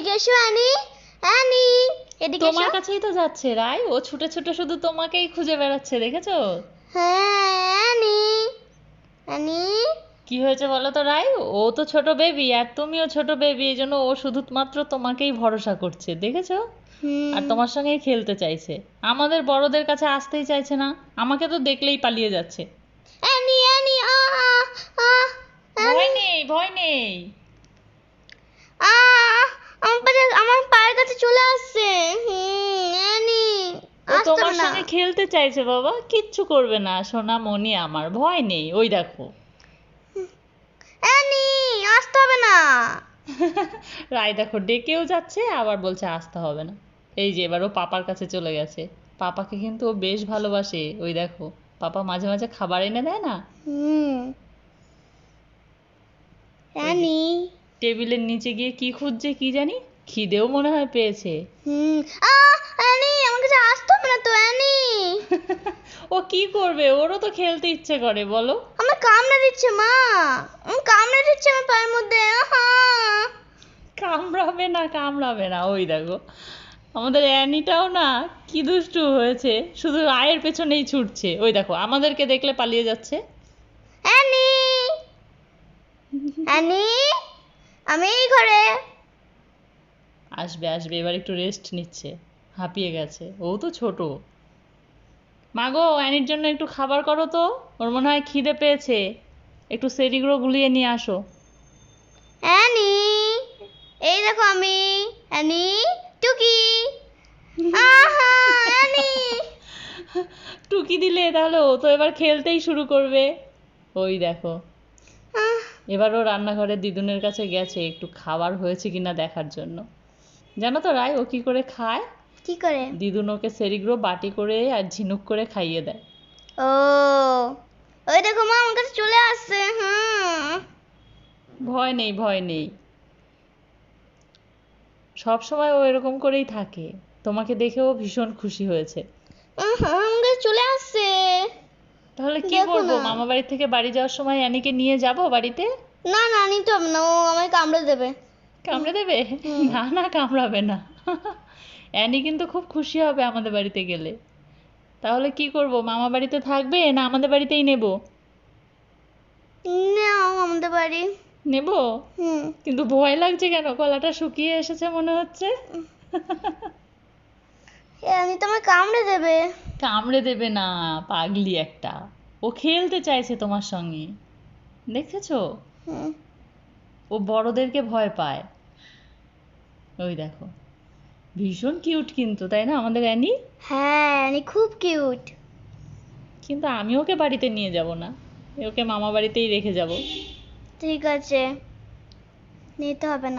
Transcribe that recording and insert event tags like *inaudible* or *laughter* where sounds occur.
এদিকে এসো Annie Annie এদিকে তোমার এসো। কাছেই তো যাচ্ছে রাই ও ছুটে ছুটে শুধু তোমাকেই খুঁজে বেড়াচ্ছে দেখেছ? হ্যাঁ অ্যানি অ্যানি কি হয়েছে বলো তো রাই ও তো ছোট বেবি আর তুমিও ছোট বেবি এই জন্য ও শুধুমাত্র তোমাকেই ভরসা করছে দেখেছ? আর তোমার সঙ্গেই খেলতে চাইছে। আমাদের বড়দের কাছে আসতেই চাইছে না আমাকে তো দেখলেই পালিয়ে যাচ্ছে। অ্যানি অ্যানি আ আ ভয় নেই ভয় নেই আ আমার পায়ে আমার পায়ের কাছে চলে আসছে হুম অ্যানি ও আসতে তোমার হবে না সঙ্গে খেলতে চাইছে বাবা কিচ্ছু করবে না। সোনা মনি আমার ভয় নেই। ওই দেখো। অ্যানি আসতে হবে না। *laughs* রায় দেখো ডেকেও যাচ্ছে আবার বলছে আসতে হবে না। এই যে এবার ও পাপার কাছে চলে গেছে। পাপাকে কিন্তু ও বেশ ভালোবাসে। ওই দেখো পাপা মাঝে মাঝে খাবার এনে দেয় না? হুম। টেবিলের নিচে গিয়ে কি খুঁজছে কি জানি? খিদেও মনে হয় পেয়েছে। হুম। আ অ্যানি আমার কাছে আসতে তো অ্যানি। *laughs* ও কি করবে? ওরও তো খেলতে ইচ্ছে করে বলো। আমার কামড়ে দিচ্ছে মা। আমার কামড়ে দিচ্ছে আমার পায়ের মধ্যে আহা। কামড়াবে না কামড়াবে না। ওই দেখো আমাদের অ্যানিটাও না কি দুষ্টু হয়েছে। শুধু রায়ের পেছনেই ছুটছে। ওই দেখো আমাদেরকে দেখলে পালিয়ে যাচ্ছে। অ্যানি! অ্যানি আমি এই ঘরে। আসবে আসবে এবার একটু রেস্ট নিচ্ছে। হাঁপিয়ে গেছে। ও তো ছোট। মাগো অ্যানির জন্য একটু খাবার করো তো। ওর মনে হয় খিদে পেয়েছে। একটু সেরিগুলো গুলিয়ে নিয়ে আসো। অ্যানি এই দেখো আমি। অ্যানি টুকি। আহা অ্যানি। টুকি দিলে তাহলে ও তো এবার খেলতেই শুরু করবে। ওই দেখো। এবার ও রান্নাঘরে দিদুনের কাছে গেছে। একটু খাবার হয়েছে কিনা দেখার জন্য। জানো তো রায় ও কি করে খায়? কি করে? দিদুন ওকে সেরিগ্রো বাটি করে আর ঝিনুক করে খাইয়ে দেয়। ও ওই দেখো মা আমার কাছে চলে আসছে হুম। ভয় নেই ভয় নেই। সব সময় ও এরকম করেই থাকে। তোমাকে দেখেও ভীষণ খুশি হয়েছে। আমার চলে আসছে। তাহলে কি দেখো করব? মামা বাড়ি থেকে বাড়ি যাওয়ার সময় অ্যানিকে নিয়ে যাব বাড়িতে? না না নিতে হবে না ও আমায় কামড়ে দেবে। কামড়ে দেবে? না না কামড়াবে না। অ্যানি কিন্তু খুব খুশি হবে আমাদের বাড়িতে গেলে। তাহলে কি করব? মামা বাড়িতে থাকবে না আমাদের বাড়িতেই নেব? নাও আমাদের বাড়ি। নেব? হুম। কিন্তু ভয় লাগছে কেন? গলাটা শুকিয়ে এসেছে মনে হচ্ছে। আমি তোমায় কামড়ে দেবে। কামড়ে দেবে না পাগলি একটা। ও খেলতে চাইছে তোমার সঙ্গে। দেখেছ? ও বড়দেরকে ভয় পায়। ওই দেখো। ভীষণ কিউট কিন্তু তাই না? আমাদের অ্যানি? হ্যাঁ অ্যানি খুব কিউট কিন্তু আমি ওকে বাড়িতে নিয়ে যাব না। ওকে মামা বাড়িতেই রেখে যাব। ঠিক আছে। নিতে হবে না।